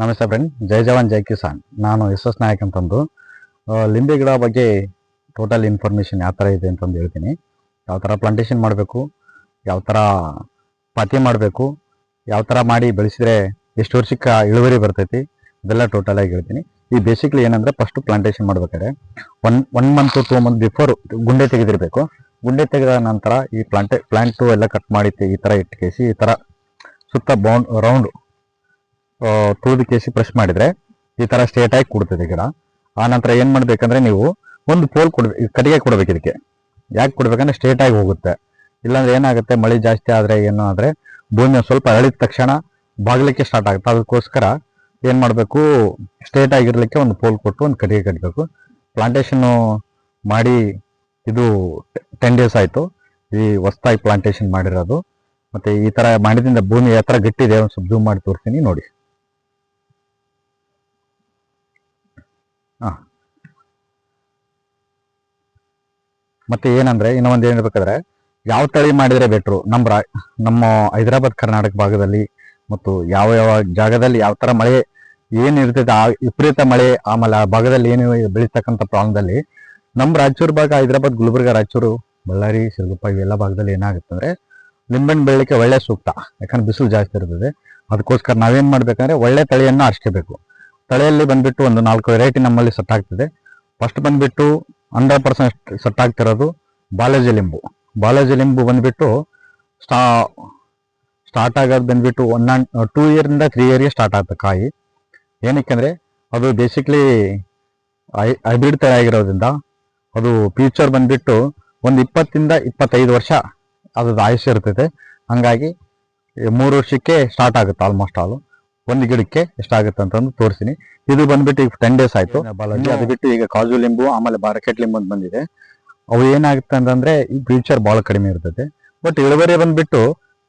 ನಮಸ್ತೆ ಫ್ರೆಂಡ್ ಜೈ ಜವಾನ್, ಜೈ ಕಿಸಾನ್. ನಾನು ಎಸ್ ನಾಯಕ್ ಅಂತಂದು ಲಿಂಬೆ ಗಿಡ ಬಗ್ಗೆ ಟೋಟಲ್ ಇನ್ಫಾರ್ಮೇಷನ್ ಯಾವ ಥರ ಇದೆ ಅಂತಂದು ಹೇಳ್ತೀನಿ. ಯಾವ ಥರ ಪ್ಲಾಂಟೇಷನ್ ಮಾಡಬೇಕು, ಯಾವ ಥರ ಪಾತಿ ಮಾಡಬೇಕು, ಯಾವ ಥರ ಮಾಡಿ ಬೆಳೆಸಿದ್ರೆ ಎಷ್ಟು ವರ್ಷಕ್ಕೆ ಇಳುವರಿ ಬರ್ತೈತಿ ಇದೆಲ್ಲ ಟೋಟಲ್ ಆಗಿ ಹೇಳ್ತೀನಿ. ಈ ಬೇಸಿಕ್ಲಿ ಏನಂದ್ರೆ ಫಸ್ಟ್ ಪ್ಲಾಂಟೇಶನ್ ಮಾಡ್ಬೇಕಾದ್ರೆ one one month two month before ಗುಂಡೆ ತೆಗೆದಿರಬೇಕು. ಗುಂಡೆ ತೆಗೆದ ನಂತರ ಈ ಪ್ಲಾಂಟೆ ಪ್ಲಾಂಟು ಎಲ್ಲ ಕಟ್ ಮಾಡಿ ಈ ಥರ ಇಟ್ಕೇಸಿ, ಈ ಥರ ಸುತ್ತ ಬೌಂಡ್ ರೌಂಡ್ ತುಳಿದು ಕೇಸಿ ಪ್ರೆಸ್ ಮಾಡಿದ್ರೆ ಈ ತರ ಸ್ಟೇಟ್ ಆಗಿ ಕೊಡ್ತದೆ ಗಿಡ. ಆ ನಂತರ ಏನ್ ಮಾಡ್ಬೇಕಂದ್ರೆ ನೀವು ಒಂದು ಪೋಲ್ ಕೊಡ್ಬೇಕು ಕಟ್ಟಿಗೆ ಕೊಡ್ಬೇಕು ಇದಕ್ಕೆ. ಯಾಕೆ ಕೊಡ್ಬೇಕಂದ್ರೆ ಸ್ಟ್ರೇಟ್ ಆಗಿ ಹೋಗುತ್ತೆ. ಇಲ್ಲಾಂದ್ರೆ ಏನಾಗುತ್ತೆ, ಮಳೆ ಜಾಸ್ತಿ ಆದ್ರೆ ಏನು ಆದ್ರೆ ಭೂಮಿ ಸ್ವಲ್ಪ ಅಳಿದ ತಕ್ಷಣ ಬಾಗ್ಲಿಕ್ಕೆ ಸ್ಟಾರ್ಟ್ ಆಗುತ್ತೆ. ಅದಕ್ಕೋಸ್ಕರ ಏನ್ ಮಾಡಬೇಕು ಸ್ಟ್ರೇಟ್ ಆಗಿರ್ಲಿಕ್ಕೆ ಒಂದು ಪೋಲ್ ಕೊಟ್ಟು ಒಂದು ಕಟ್ಟಿಗೆ ಕಟ್ಟಬೇಕು ಪ್ಲಾಂಟೇಶನ್ ಮಾಡಿ ಇದು ಟೆನ್ ಡೇಸ್ ಆಯ್ತು. ಈ ಹೊಸ್ತಾಗಿ ಪ್ಲಾಂಟೇಶನ್ ಮಾಡಿರೋದು. ಮತ್ತೆ ಈ ತರ ಮಾಡಿದಿಂದ ಭೂಮಿ ಯಾವ ತರ ಗಟ್ಟಿದೆ, ಒಂದು ಸ್ವಲ್ಪ ಜೂಮ್ ಮಾಡಿ ತೋರಿಸ್ತೀನಿ ನೋಡಿ. ಮತ್ತೆ ಏನಂದ್ರೆ ಇನ್ನೊಂದು ಒಂದು ಹೇಳ್ಬೇಕಾದ್ರೆ, ಯಾವ ತಳಿ ಮಾಡಿದ್ರೆ ಬೆಟ್ರು ನಮ್ಮ ರಾ, ನಮ್ಮ ಹೈದರಾಬಾದ್ ಕರ್ನಾಟಕ ಭಾಗದಲ್ಲಿ ಮತ್ತು ಯಾವ ಯಾವ ಜಾಗದಲ್ಲಿ ಯಾವ ತರ ಮಳೆ ಏನು ಇರ್ತೈತೆ, ಆ ವಿಪರೀತ ಮಳೆ, ಆಮೇಲೆ ಆ ಭಾಗದಲ್ಲಿ ಏನು ಬೆಳೀತಕ್ಕಂಥ ಪ್ರಾಂತದಲ್ಲಿ ನಮ್ಮ ರಾಯಚೂರು ಭಾಗ, ಹೈದರಾಬಾದ್, ಗುಲ್ಬರ್ಗ, ರಾಯಚೂರು, ಬಳ್ಳಾರಿ ಸಿರುಗುಪ್ಪ ಇವೆಲ್ಲ ಭಾಗದಲ್ಲಿ ಏನಾಗುತ್ತೆ ಅಂದ್ರೆ ಲಿಂಬೆಹಣ್ಣು ಬೆಳಲಿಕ್ಕೆ ಒಳ್ಳೆ ಸೂಕ್ತ. ಯಾಕಂದ್ರೆ ಬಿಸಿಲು ಜಾಸ್ತಿ ಇರ್ತದೆ. ಅದಕ್ಕೋಸ್ಕರ ನಾವೇನು ಮಾಡ್ಬೇಕಂದ್ರೆ ಒಳ್ಳೆ ತಳಿಯನ್ನ ಆರಿಸ್ಕೋಬೇಕು ತಳಿಯಲ್ಲಿ ಬಂದ್ಬಿಟ್ಟು ಒಂದು ನಾಲ್ಕು ವೆರೈಟಿ ನಮ್ಮಲ್ಲಿ ಸೆಟ್ ಆಗ್ತದೆ. ಫಸ್ಟ್ ಬಂದ್ಬಿಟ್ಟು ಹಂಡ್ರೆಡ್ ಪರ್ಸೆಂಟ್ ಸೆಟ್ ಆಗ್ತಿರೋದು ಬಾಲಾಜಿ ಲಿಂಬು. ಬಾಲಾಜಿ ಲಿಂಬು ಬಂದ್ಬಿಟ್ಟು ಸ್ಟಾ ಸ್ಟಾರ್ಟ್ ಆಗೋದು ಬಂದ್ಬಿಟ್ಟು ಒನ್ ಆ್ಯಂಡ್ ಟೂ ಇಯರಿಂದ ತ್ರೀ ಇಯರ್ಗೆ ಸ್ಟಾರ್ಟ್ ಆಗುತ್ತೆ ಕಾಯಿ. ಏನಕ್ಕೆ ಅದು ಬೇಸಿಕ್ಲಿ ಹೈಬ್ರಿಡ್ ಥರ ಆಗಿರೋದ್ರಿಂದ ಅದು ಫ್ಯೂಚರ್ ಬಂದ್ಬಿಟ್ಟು ಒಂದು ಇಪ್ಪತ್ತಿಂದ ಇಪ್ಪತ್ತೈದು ವರ್ಷ ಅದ್ರದ್ದು ಆಯುಷ್ಯ ಇರ್ತೈತೆ. ಹಂಗಾಗಿ ಮೂರು ವರ್ಷಕ್ಕೆ ಸ್ಟಾರ್ಟ್ ಆಗುತ್ತೆ ಆಲ್ಮೋಸ್ಟ್ ಆಲ್ ಒಂದು ಗಿಡಕ್ಕೆ ಎಷ್ಟಾಗುತ್ತೆ ಅಂತಂದು ತೋರಿಸ್ತೀನಿ. ಇದು ಬಂದ್ಬಿಟ್ಟು ಈಗ ಟೆನ್ ಡೇಸ್ ಆಯ್ತು. ಅದು ಬಿಟ್ಟು ಈಗ ಕಾಜು ಲಿಂಬು ಆಮೇಲೆ ಬಾರಕೆಟ್ ಲಿಂಬು ಅಂತ ಬಂದಿದೆ. ಅವು ಏನಾಗುತ್ತೆ ಅಂತಂದ್ರೆ ಈ ಫ್ಯೂಚರ್ ಬಹಳ ಕಡಿಮೆ ಇರ್ತದೆ ಬಟ್ ಇಳುವರಿ ಬಂದ್ಬಿಟ್ಟು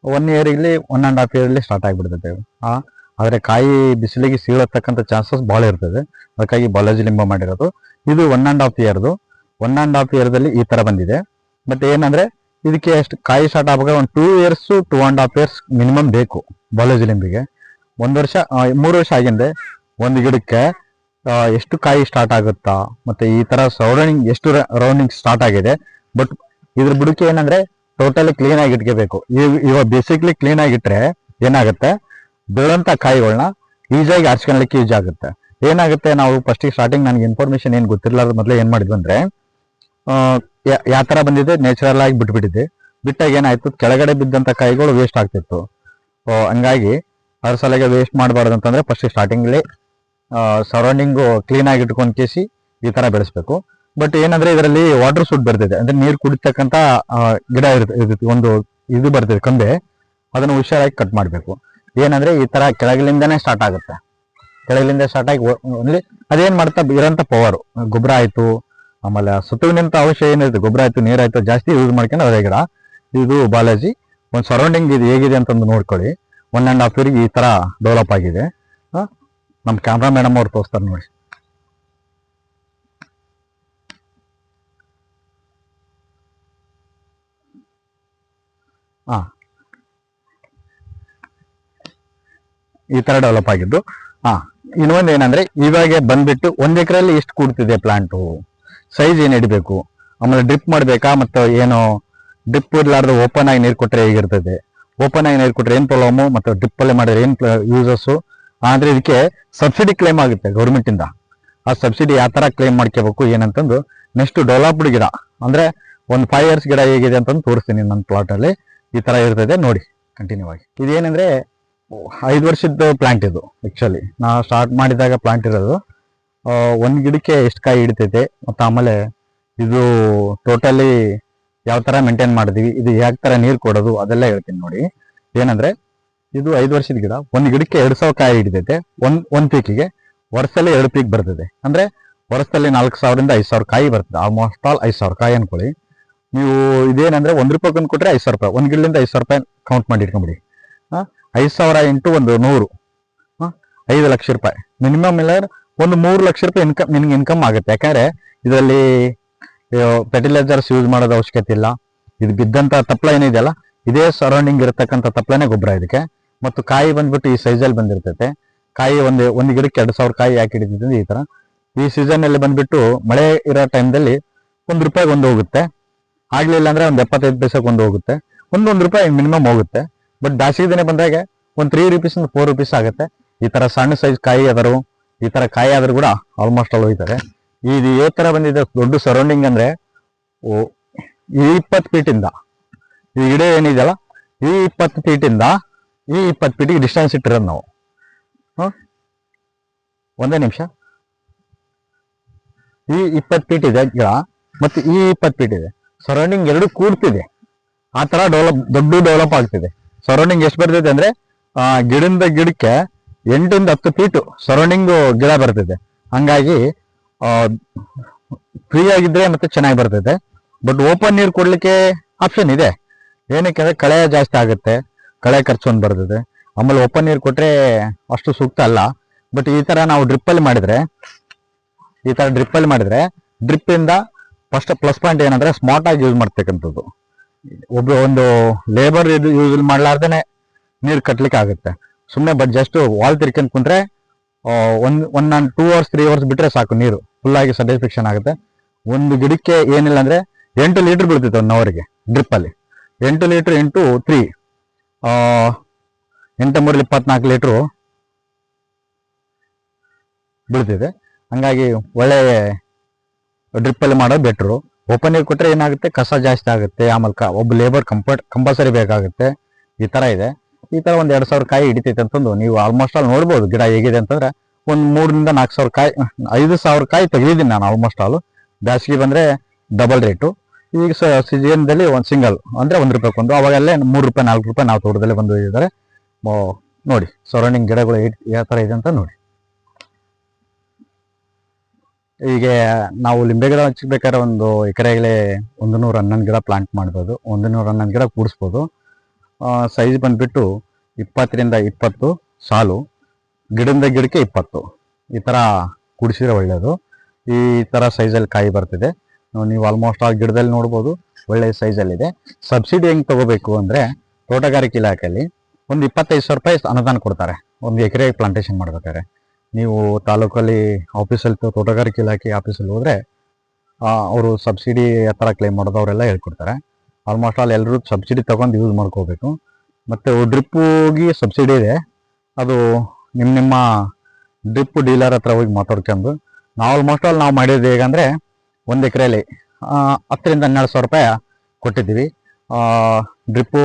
ಒನ್ ಇಯರ್ ಇಲ್ಲಿ ಒನ್ ಅಂಡ್ ಹಾಫ್ ಇಯರ್ ಅಲ್ಲಿ ಸ್ಟಾರ್ಟ್ ಆಗಿಬಿಡ್ತದೆ ಆ ಆದ್ರೆ ಕಾಯಿ ಬಿಸಿಲಿಗೆ ಸೀಳತಕ್ಕಂಥ ಚಾನ್ಸಸ್ ಬಹಳ ಇರ್ತದೆ ಅದಕ್ಕಾಗಿ ಬಾಲಾಜಿ ಲಿಂಬ ಮಾಡಿರೋದು. ಇದು ಒನ್ ಅಂಡ್ ಹಾಫ್ ಇಯರ್ದು ಒನ್ ಅಂಡ್ ಹಾಫ್ ಇಯರ್ದಲ್ಲಿ ಈ ತರ ಬಂದಿದೆ. ಬಟ್ ಏನಂದ್ರೆ ಇದಕ್ಕೆ ಎಷ್ಟು ಕಾಯಿ ಸ್ಟಾರ್ಟ್ ಆಗುವಾಗ ಒಂದು two years two and half years minimum ಬೇಕು ಬಾಲಾಜಿ ಲಿಂಬಿಗೆ. ಒಂದ್ ವರ್ಷ ಮೂರು ವರ್ಷ ಆಗಿಂದೆ ಒಂದು ಗಿಡಕ್ಕೆ ಎಷ್ಟು ಕಾಯಿ ಸ್ಟಾರ್ಟ್ ಆಗುತ್ತಾ, ಮತ್ತೆ ಈ ತರ ಸರೌಂಡಿಂಗ್ ಎಷ್ಟು ರೌಂಡಿಂಗ್ ಸ್ಟಾರ್ಟ್ ಆಗಿದೆ. ಬಟ್ ಇದ್ರ ಬುಡಕ್ಕೆ ಏನಂದ್ರೆ ಟೋಟಲಿ ಕ್ಲೀನ್ ಆಗಿ ಇಟ್ಕೋಬೇಕು. ಇವಾಗ ಬೇಸಿಕ್ಲಿ ಕ್ಲೀನ್ ಆಗಿಟ್ರೆ ಏನಾಗುತ್ತೆ? ಬೀಳಂತ ಕಾಯಿಗಳನ್ನ ಈಸಿಯಾಗಿ ಆರಿಸ್ಕೊಳ್ಲಿಕ್ಕೆ ಯೂಸ್ ಆಗುತ್ತೆ. ಏನಾಗುತ್ತೆ? ನಾವು ಫಸ್ಟ್ ಸ್ಟಾರ್ಟಿಂಗ್ ನನಗೆ ಇನ್ಫಾರ್ಮೇಶನ್ ಏನು ಗೊತ್ತಿರಲಾರ ಮೊದಲೇ ಏನು ಮಾಡಿದ್ವಿ ಅಂದ್ರೆ ಯಾವ ಥರ ಬಂದಿದೆ ನ್ಯಾಚುರಲ್ ಆಗಿ ಬಿಟ್ಬಿಟ್ಟಿದ್ದೆ. ಬಿಟ್ಟಾಗ ಏನಾಯ್ತು? ಕೆಳಗಡೆ ಬಿದ್ದಂತ ಕಾಯಿಗಳು ವೇಸ್ಟ್ ಆಗ್ತಿತ್ತು. ಹಂಗಾಗಿ ಅದ್ರ ಸಲಗೆ ವೇಸ್ಟ್ ಮಾಡಬಾರ್ದು ಅಂತಂದ್ರೆ ಫಸ್ಟ್ ಸ್ಟಾರ್ಟಿಂಗಲ್ಲಿ ಸರೌಂಡಿಂಗು ಕ್ಲೀನ್ ಆಗಿ ಇಟ್ಕೊಂಡ್ ಕೇಸಿ ಈ ತರ ಬೆಳೆಸ್ಬೇಕು. ಬಟ್ ಏನಂದ್ರೆ ಇದರಲ್ಲಿ ವಾಟರ್ ಸೂಟ್ ಬರ್ತಿದೆ. ಅಂದ್ರೆ ನೀರು ಕುಡಿತಕ್ಕಂತ ಗಿಡ ಇರುತ್ತೆ. ಒಂದು ಇದು ಬರ್ತಿದೆ, ಕಂಬೆ. ಅದನ್ನ ಹುಷಾರಾಗಿ ಕಟ್ ಮಾಡಬೇಕು. ಏನಂದ್ರೆ ಈ ತರ ಕೆಳಗಿಲಿಂದಾನೇ ಸ್ಟಾರ್ಟ್ ಆಗುತ್ತೆ. ಕೆಳಗಿಲಿಂದ ಸ್ಟಾರ್ಟ್ ಆಗಿ ಅದೇನು ಅದೇನ್ ಮಾಡ್ತಾ, ಇರೋಂಥ ಪವರ್ ಗೊಬ್ಬರ ಆಯ್ತು, ಆಮೇಲೆ ಸುತ್ತುವಿನಂತ ಅವಶ್ಯ ಏನಿರುತ್ತೆ? ಗೊಬ್ಬರ ಆಯ್ತು ನೀರಾಯ್ತು ಜಾಸ್ತಿ ಯೂಸ್ ಮಾಡ್ಕೊಂಡು ಅದೇ ಗಿಡ. ಇದು ಬಾಲಾಜಿ. ಒಂದು ಸರೌಂಡಿಂಗ್ ಇದು ಹೇಗಿದೆ ಅಂತಂದು ನೋಡ್ಕೊಳ್ಳಿ. ಒನ್ ಆ್ಯಂಡ್ ಹಾಫ್ ಇಯರ್ಗೆ ಈ ತರ ಡೆವಲಪ್ ಆಗಿದೆ. ನಮ್ಮ ಕ್ಯಾಮ್ರಾ ಮೇಡಮ್ ಅವ್ರು ತೋರಿಸ್ತಾರೆ ನೋಡಿ. ಹಾಂ. ಈ ತರ ಡೆವಲಪ್ ಆಗಿದ್ದು. ಹಾ. ಇನ್ನೊಂದು ಏನಂದರೆ, ಇವಾಗ ಬಂದ್ಬಿಟ್ಟು ಒಂದು ಎಕರೆಯಲ್ಲಿ ಎಷ್ಟು ಕೂಡ್ತಿದೆ ಪ್ಲಾಂಟು ಸೈಜ್ ಏನು ಇಡಬೇಕು ಆಮೇಲೆ ಡ್ರಿಪ್ ಮಾಡಬೇಕಾ? ಮತ್ತು ಏನು ಡ್ರಿಪ್ ಇರ್ಲಾರ್ದು ಓಪನ್ ಆಗಿ ನೀರು ಕೊಟ್ಟರೆ ಹೇಗಿರ್ತದೆ? ಓಪನ್ ಆಗಿ ನೀರು ಕೊಟ್ಟರೆ ಏನ್ ಪ್ರಾಬ್ಲಮು ಮತ್ತು ಡ್ರಿಪ್ ಅಲ್ಲೇ ಮಾಡಿದ್ರೆ ಏನ್ ಯೂಸಸ್ಸು ಆದರೆ ಇದಕ್ಕೆ ಸಬ್ಸಿಡಿ ಕ್ಲೇಮ್ ಆಗುತ್ತೆ ಗೌರ್ಮೆಂಟಿಂದ ಆ ಸಬ್ಸಿಡಿ ಯಾವ ತರ ಕ್ಲೇಮ್ ಮಾಡ್ಕೋಬೇಕು, ಏನಂತಂದು ನೆಕ್ಸ್ಟ್ ಡೆವಲಪ್ಡ್ ಗಿಡ. ಅಂದ್ರೆ ಒಂದು ಫೈವ್ ಇಯರ್ಸ್ ಗಿಡ ಹೇಗಿದೆ ಅಂತಂದು ತೋರಿಸ್ತೀನಿ ನನ್ನ ಪ್ಲಾಟ್ ಅಲ್ಲಿ. ಈ ತರ ಇರ್ತದೆ, ನೋಡಿ ಕಂಟಿನ್ಯೂ ಆಗಿ. ಇದೇನೆಂದರೆ ಐದು ವರ್ಷದ ಪ್ಲಾಂಟ್ ಇದು ಆ್ಯಕ್ಚುಲಿ ನಾ ಸ್ಟಾರ್ಟ್ ಮಾಡಿದಾಗ ಪ್ಲಾಂಟ್ ಇರೋದು. ಒಂದು ಒಂದ್ ಗಿಡಕ್ಕೆ ಎಷ್ಟು ಕಾಯಿ ಹಿಡಿತೈತೆ? ಮತ್ತು ಆಮೇಲೆ ಇದು ಟೋಟಲಿ ಯಾವ ತರ ಮೇಂಟೈನ್ ಮಾಡಿದೀವಿ, ಇದು ಯಾವ ತರ ನೀರು ಕೊಡೋದು ಅದೆಲ್ಲ ಹೇಳ್ತೀನಿ ನೋಡಿ. ಏನಂದ್ರೆ, ಇದು ಐದು ವರ್ಷದ ಗಿಡ, ಒಂದ್ ಗಿಡಕ್ಕೆ ಎರಡ್ ಸಾವಿರ ಕಾಯಿ ಹಿಡಿದೈತೆ. ಒಂದ್ ಒಂದ್ ಪೀಕಿಗೆ ವರ್ಷದಲ್ಲಿ ಎರಡು ಪೀಕ್ ಬರ್ತದೆ. ಅಂದ್ರೆ ವರ್ಷದಲ್ಲಿ ನಾಲ್ಕು ಸಾವಿರದಿಂದ ಐದು ಸಾವಿರ ಕಾಯಿ ಬರ್ತದೆ. ಆಲ್ಮೋಸ್ಟ್ ಆಲ್ ಐದು ಸಾವಿರ ಕಾಯಿ ಅನ್ಕೊಳ್ಳಿ. ನೀವು ಇದೇನಂದ್ರೆ ಒಂದ್ ರೂಪಾಯಿ ಕೊಟ್ರೆ ಐದು ಸಾವಿರ ರೂಪಾಯಿ, ಒಂದ್ ಗಿಡದಿಂದ ಐದು ಸಾವಿರ ರೂಪಾಯಿ ಕೌಂಟ್ ಮಾಡಿ ಇಟ್ಕೊಂಬಿಡಿ. ಐದು ಸಾವಿರ ಇಂಟು ಒಂದು ನೂರು. ಐದು ಲಕ್ಷ ರೂಪಾಯಿ. ಮಿನಿಮಮ್ ಇಲ್ಲ ಒಂದು ಮೂರು ಲಕ್ಷ ರೂಪಾಯಿ ಇನ್ಕಮ್ ನಿನ್ಗೆ ಇನ್ಕಮ್ ಆಗುತ್ತೆ. ಯಾಕಂದ್ರೆ, ಇದರಲ್ಲಿ ಫರ್ಟಿಲೈಸರ್ಸ್ ಯೂಸ್ ಮಾಡೋದು ಅವಶ್ಯಕತೆ ಇಲ್ಲ. ಇದು ಬಿದ್ದಂತ ತಪ್ಪಲ ಏನಿದೆಯಲ್ಲ ಇದೇ ಸರೌಂಡಿಂಗ್ ಇರತಕ್ಕಂಥ ತಪ್ಪಲನೇ ಗೊಬ್ಬರ ಇದಕ್ಕೆ. ಮತ್ತು ಕಾಯಿ ಬಂದ್ಬಿಟ್ಟು ಈ ಸೈಜಲ್ಲಿ ಬಂದಿರ್ತೈತೆ. ಕಾಯಿ ಒಂದು ಒಂದು ಗಿಡಕ್ಕೆ ಎರಡು ಸಾವಿರ ಕಾಯಿ ಯಾಕೆ ಹಿಡಿತಿದ್ದೆ ಈ ತರ. ಈ ಸೀಸನ್ ಅಲ್ಲಿ ಬಂದ್ಬಿಟ್ಟು ಮಳೆ ಇರೋ ಟೈಮ್ದಲ್ಲಿ ಒಂದು ರೂಪಾಯಿಗೆ ಒಂದು ಹೋಗುತ್ತೆ. ಆಗ್ಲಿಲ್ಲ ಅಂದ್ರೆ ಒಂದು ಎಪ್ಪತ್ತೈದು ಪೈಸೆಗೆ ಒಂದು ಹೋಗುತ್ತೆ. ಒಂದೊಂದು ರೂಪಾಯಿ ಮಿನಿಮಮ್ ಹೋಗುತ್ತೆ. ಬಟ್ ಬ್ಯಾಸಿಗೆ ದಿನ ಬಂದಾಗ ಒಂದು ತ್ರೀ ರುಪೀಸ್ ಫೋರ್ ರುಪೀಸ್ ಆಗುತ್ತೆ. ಈ ತರ ಸಣ್ಣ ಸೈಜ್ ಕಾಯಿ ಆದರೂ, ಈ ತರ ಕಾಯಿ ಆದರೂ ಕೂಡ ಆಲ್ಮೋಸ್ಟ್ ಅಲ್ಲಿ ಹೋಯ್ತಾರೆ ಇದು ಯಾವ ತರ ಬಂದಿದೆ ದೊಡ್ಡ ಸರೌಂಡಿಂಗ್ ಅಂದ್ರೆ, ಓ, ಈ ಇಪ್ಪತ್ತು ಫೀಟಿಂದ ಈ ಗಿಡ ಏನಿದೆಯಲ್ಲ, ಈ ಇಪ್ಪತ್ತು ಫೀಟಿಂದ ಈ ಇಪ್ಪತ್ತು ಫೀಟಿಗೆ ಡಿಸ್ಟೆನ್ಸ್ ಇಟ್ಟಿರೋದು ನಾವು? ಒಂದೇ ನಿಮಿಷ. ಈ ಇಪ್ಪತ್ತು ಫೀಟ್ ಇದೆ ಗಿಡ, ಮತ್ತೆ ಈ ಇಪ್ಪತ್ತು ಫೀಟ್ ಇದೆ. ಸರೌಂಡಿಂಗ್ ಎರಡು ಕೂಡ್ತಿದೆ. ಆ ತರ ಡೆವಲಪ್ ದೊಡ್ಡ ಡೆವಲಪ್ ಆಗ್ತಿದೆ. ಸರೌಂಡಿಂಗ್ ಎಷ್ಟು ಬರ್ತೈತೆ ಅಂದ್ರೆ ಗಿಡದಿಂದ ಗಿಡಕ್ಕೆ ಎಂಟಿಂದ ಹತ್ತು ಫೀಟು ಸರೌಂಡಿಂಗ್ ಗಿಡ ಬರ್ತಿದೆ. ಹಂಗಾಗಿ ಫ್ರೀ ಆಗಿದ್ರೆ ಮತ್ತೆ ಚೆನ್ನಾಗಿ ಬರ್ತದೆ ಬಟ್ ಓಪನ್ ನೀರು ಕೊಡ್ಲಿಕ್ಕೆ ಆಪ್ಷನ್ ಇದೆ. ಏನಕ್ಕೆ ಅಂದ್ರೆ ಕಳೆ ಜಾಸ್ತಿ ಆಗುತ್ತೆ. ಕಳೆ ಖರ್ಚು ಒಂದು ಬರ್ತದೆ ಆಮೇಲೆ ಓಪನ್ ನೀರು ಕೊಟ್ರೆ ಅಷ್ಟು ಸೂಕ್ತ ಅಲ್ಲ. ಬಟ್ ಈ ತರ ನಾವು ಡ್ರಿಪ್ ಅಲ್ಲಿ ಮಾಡಿದ್ರೆ, ಈ ತರ ಡ್ರಿಪ್ ಅಲ್ಲಿ ಮಾಡಿದ್ರೆ ಡ್ರಿಪ್ ಇಂದ ಫಸ್ಟ್ ಪ್ಲಸ್ ಪಾಯಿಂಟ್ ಏನಂದ್ರೆ ಸ್ಮಾರ್ಟ್ ಆಗಿ ಯೂಸ್ ಮಾಡ್ತಕ್ಕಂಥದ್ದು. ಒಬ್ಬರು ಒಂದು ಲೇಬರ್ ಇದು ಯೂಸ್ ಮಾಡ್ಲಾರ್ದೇನೆ ನೀರು ಕಟ್ಲಿಕ್ಕೆ ಆಗುತ್ತೆ. ಸುಮ್ಮನೆ ಬಟ್ ಜಸ್ಟ್ ವಾಲ್ ತಿರ್ಕೊಂಡು ಕುಂತ್ರೆ one one two hours three hours ಬಿಟ್ರೆ ಸಾಕು ನೀರು. ಫುಲ್ ಆಗಿ ಸರ್ಟಿಫಿಕೇಶನ್ ಆಗುತ್ತೆ. ಒಂದು ಗಿಡಕ್ಕೆ ಏನಿಲ್ಲ ಅಂದ್ರೆ ಎಂಟು ಲೀಟರ್ ಬೀಳ್ತಿತ್ತು ಒಂದು ಅವರಿಗೆ ಡ್ರಿಪ್ ಅಲ್ಲಿ. ಎಂಟು ಲೀಟರ್ ಎಂಟು ತ್ರೀ ಎಂಟು ಮೂರಲ್ಲಿ ಇಪ್ಪತ್ನಾಲ್ಕು ಲೀಟ್ರು ಬೀಳ್ತಿದೆ. ಹಂಗಾಗಿ ಒಳ್ಳೆ ಡ್ರಿಪ್ ಅಲ್ಲಿ ಮಾಡೋದು ಬೆಟ್ರು ಓಪನ್ ಕೊಟ್ಟರೆ ಏನಾಗುತ್ತೆ? ಕಸ ಜಾಸ್ತಿ ಆಗುತ್ತೆ, ಆಮೇಲೆ ಕ- ಒಬ್ಬ ಲೇಬರ್ ಕಂಪಲ್ಟ್ ಕಂಪಲ್ಸರಿ ಬೇಕಾಗುತ್ತೆ. ಈ ತರ ಇದೆ. ಈ ತರ ಒಂದ್ ಎರಡ್ ಸಾವಿರ ಕಾಯಿ ಹಿಡಿತೈತೆ ಅಂತಂದು ನೀವು ಆಲ್ಮೋಸ್ಟ್ ಆಲ್ ನೋಡ್ಬೋದು ಗಿಡ ಹೇಗಿದೆ ಅಂತಂದ್ರೆ. ಒಂದ್ ಮೂರರಿಂದ ನಾಲ್ಕು ಸಾವಿರ ಕಾಯಿ, ಐದು ಸಾವಿರ ಕಾಯಿ ತೆಗೆದಿದ್ದೀನಿ ನಾನು ಆಲ್ಮೋಸ್ಟ್ ಆಲ್ ಬ್ಯಾಸಿಗೆ ಬಂದರೆ ಡಬಲ್ ರೇಟು ಈಗ ಸೀಸನ್ದಲ್ಲಿ ಒಂದು ಸಿಂಗಲ್ ಅಂದರೆ ಒಂದು ರೂಪಾಯಿ ಒಂದು ಅವಾಗಲ್ಲೇ ಮೂರು ರೂಪಾಯಿ, ನಾಲ್ಕು ರೂಪಾಯಿ ನಾವು ತೋಟದಲ್ಲಿ ಬಂದು ಇದ್ದಾರೆ ನೋಡಿ ಸರೌಂಡಿಂಗ್ ಗಿಡಗಳು ಯಾವ ಥರ ಇದೆ ಅಂತ ನೋಡಿ. ಈಗ ನಾವು ಲಿಂಬೆ ಗಿಡ ಹಚ್ಚಬೇಕಾದ್ರೆ ಒಂದು ಎಕರೆಗಳೇ ಒಂದು ನೂರ ಹನ್ನೊಂದು ಗಿಡ ಪ್ಲಾಂಟ್ ಮಾಡ್ಬೋದು. ಒಂದು ನೂರ ಹನ್ನೊಂದು ಗಿಡ ಕೂಡಿಸ್ಬೋದು. ಸೈಜ್ ಬಂದುಬಿಟ್ಟು ಇಪ್ಪತ್ತರಿಂದ ಇಪ್ಪತ್ತು ಸಾಲು. ಗಿಡದಿಂದ ಗಿಡಕ್ಕೆ ಇಪ್ಪತ್ತು. ಈ ಥರ ಕುಡಿಸಿದ್ರೆ ಒಳ್ಳೆಯದು ಈ ಥರ ಸೈಜಲ್ಲಿ ಕಾಯಿ ಬರ್ತಿದೆ. ನೀವು ಆಲ್ಮೋಸ್ಟ್ ಆ ಗಿಡದಲ್ಲಿ ನೋಡ್ಬೋದು, ಒಳ್ಳೆ ಸೈಜಲ್ಲಿದೆ ಸಬ್ಸಿಡಿ ಹೆಂಗೆ ತಗೋಬೇಕು ಅಂದರೆ ತೋಟಗಾರಿಕೆ ಇಲಾಖೆಯಲ್ಲಿ ಒಂದು ಇಪ್ಪತ್ತೈದು ಸಾವಿರ ರೂಪಾಯಿ ಅನುದಾನ ಕೊಡ್ತಾರೆ. ಒಂದು ಎಕರೆ ಪ್ಲಾಂಟೇಶನ್ ಮಾಡ್ಬೇಕಾದ್ರೆ. ನೀವು ತಾಲೂಕಲ್ಲಿ ಆಫೀಸಲ್ಲಿ ತೋಟಗಾರಿಕೆ ಇಲಾಖೆ ಆಫೀಸಲ್ಲಿ ಹೋದ್ರೆ ಅವರು ಸಬ್ಸಿಡಿ ಆ ಕ್ಲೈಮ್ ಮಾಡೋದು ಅವರೆಲ್ಲ ಹೇಳ್ಕೊಡ್ತಾರೆ. ಆಲ್ಮೋಸ್ಟ್ ಆಲ್ ಎಲ್ಲರೂ ಸಬ್ಸಿಡಿ ತಗೊಂಡು ಯೂಸ್ ಮಾಡ್ಕೋಬೇಕು. ಮತ್ತು ಹೋಗಿ ಸಬ್ಸಿಡಿ ಇದೆ. ಅದು ನಿಮ್ಮ ನಿಮ್ಮ ಡ್ರಿಪ್ ಡೀಲರ್ ಹತ್ರ ಹೋಗಿ ಮಾತಾಡ್ಕೊಂಡು ನಾವು ಆಲ್ಮೋಸ್ಟ್ ಆಲ್ ನಾವು ಮಾಡಿದ್ದು ಹೇಗಂದ್ರೆ ಒಂದು ಎಕರೆಯಲ್ಲಿ ಹತ್ತರಿಂದ ಹನ್ನೆರಡು ಸಾವಿರ ರೂಪಾಯಿ ಕೊಟ್ಟಿದ್ದೀವಿ. ಡ್ರಿಪ್ಪು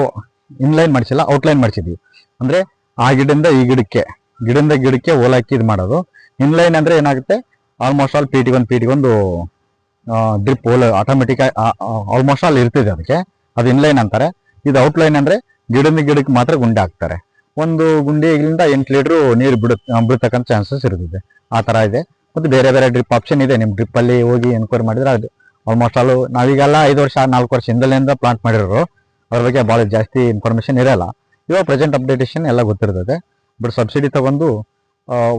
ಇನ್ಲೈನ್ ಮಾಡಿಸಿಲ್ಲ ಔಟ್ಲೈನ್ ಮಾಡಿಸಿದ್ವಿ ಅಂದರೆ ಆ ಗಿಡದಿಂದ ಈ ಗಿಡಕ್ಕೆ, ಗಿಡದಿಂದ ಗಿಡಕ್ಕೆ ಓಲಾಕಿ ಇದು ಮಾಡೋದು. ಇನ್ಲೈನ್ ಅಂದ್ರೆ ಏನಾಗುತ್ತೆ? ಆಲ್ಮೋಸ್ಟ್ ಆಲ್ ಪೀಟಿಗೊಂದು ಪೀಟಿಗೊಂದು ಡ್ರಿಪ್ ಓಲ ಆಟೋಮೆಟಿಕ್ ಆಲ್ಮೋಸ್ಟ್ ಆಲ್ ಇರ್ತಿದೆ ಅದಕ್ಕೆ. ಅದು ಇನ್ಲೈನ್ ಅಂತಾರೆ. ಇದು ಔಟ್ಲೈನ್ ಅಂದ್ರೆ ಗಿಡದಿಂದ ಗಿಡಕ್ಕೆ ಮಾತ್ರ ಗುಂಡಿ ಹಾಕ್ತಾರೆ ಒಂದು ಗುಂಡಿಯಿಂದ ಎಂಟು ಲೀಟ್ರು ನೀರು ಬಿಡು ಬಿಡ್ತಕ್ಕಂಥ ಚಾನ್ಸಸ್ ಇರ್ತದೆ ಆ ತರ ಇದೆ. ಮತ್ತು ಬೇರೆ ಬೇರೆ ಡ್ರಿಪ್ ಆಪ್ಷನ್ ಇದೆ. ನಿಮ್ಮ ಡ್ರಿಪ್ ಅಲ್ಲಿ ಹೋಗಿ ಎನ್ಕ್ವೈರಿ ಮಾಡಿದ್ರೆ ಅದು ಆಲ್ಮೋಸ್ಟ್ ಆಲ್ ನಾವೀಗೆಲ್ಲ ಐದು ವರ್ಷ, ನಾಲ್ಕು ವರ್ಷ ಹಿಂದಲಿಂದ ಪ್ಲಾಂಟ್ ಮಾಡಿರೋರು ಅದ್ರ ಬಗ್ಗೆ ಭಾಳ ಜಾಸ್ತಿ ಇನ್ಫಾರ್ಮೇಷನ್ ಇರಲ್ಲ. ಇವಾಗ ಪ್ರೆಸೆಂಟ್ ಅಪ್ಡೇಟೇಷನ್ ಎಲ್ಲ ಗೊತ್ತಿರ್ತದೆ. ಬಟ್ ಸಬ್ಸಿಡಿ ತಗೊಂಡು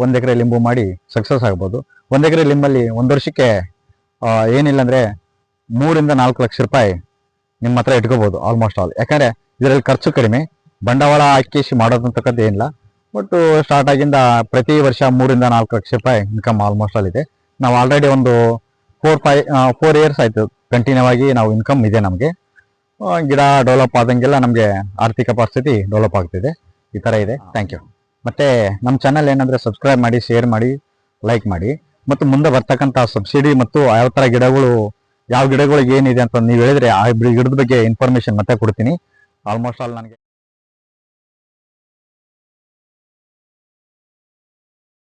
ಒಂದು ಎಕರೆ ಲಿಂಬು ಮಾಡಿ ಸಕ್ಸಸ್ ಆಗ್ಬೋದು. ಒಂದು ಎಕರೆ ಲಿಂಬಲ್ಲಿ ಒಂದು ವರ್ಷಕ್ಕೆ ಏನಿಲ್ಲ ಅಂದ್ರೆ ಮೂರಿಂದ ನಾಲ್ಕು ಲಕ್ಷ ರೂಪಾಯಿ ನಿಮ್ಮ ಹತ್ರ ಇಟ್ಕೋಬೋದು ಆಲ್ಮೋಸ್ಟ್ ಆಲ್ ಯಾಕಂದ್ರೆ ಇದರಲ್ಲಿ ಖರ್ಚು ಕಡಿಮೆ. ಬಂಡವಾಳ ಹಾಕಿಸಿ ಮಾಡೋದಂತಕ್ಕದ್ದು ಏನಿಲ್ಲ. ಬಟ್ ಸ್ಟಾರ್ಟ್ ಆಗಿಂದ ಪ್ರತಿ ವರ್ಷ ಮೂರಿಂದ ನಾಲ್ಕು ಲಕ್ಷ ರೂಪಾಯಿ ಇನ್ಕಮ್ ಆಲ್ಮೋಸ್ಟ್ ಅಲ್ಲಿದೆ ನಾವು ಆಲ್ರೆಡಿ ಒಂದು ಫೋರ್ ಫೈವ್ ಫೋರ್ ಇಯರ್ಸ್ ಆಯಿತು. ಕಂಟಿನ್ಯೂ ಆಗಿ ನಾವು ಇನ್ಕಮ್ ಇದೆ ನಮಗೆ. ಗಿಡ ಡೆವಲಪ್ ಆದಂಗೆಲ್ಲ ನಮಗೆ ಆರ್ಥಿಕ ಪರಿಸ್ಥಿತಿ ಡೆವಲಪ್ ಆಗ್ತಿದೆ. ಈ ಥರ ಇದೆ. ಥ್ಯಾಂಕ್ ಯು ಮತ್ತು ನಮ್ಮ ಚಾನಲ್ ಏನಂದರೆ ಸಬ್ಸ್ಕ್ರೈಬ್ ಮಾಡಿ ಶೇರ್ ಮಾಡಿ ಲೈಕ್ ಮಾಡಿ. ಮತ್ತು ಮುಂದೆ ಬರ್ತಕ್ಕಂಥ ಸಬ್ಸಿಡಿ ಮತ್ತು ಯಾವ ಥರ ಗಿಡಗಳು, ಯಾವ ಗಿಡಗಳಿಗೆ ಏನಿದೆ ಅಂತ ನೀವು ಹೇಳಿದ್ರೆ ಆ ಗಿಡದ ಬಗ್ಗೆ ಇನ್ಫಾರ್ಮೇಷನ್ ಮತ್ತೆ ಕೊಡ್ತೀನಿ. ಆಲ್ಮೋಸ್ಟ್ ಆಲ್ ನನಗೆ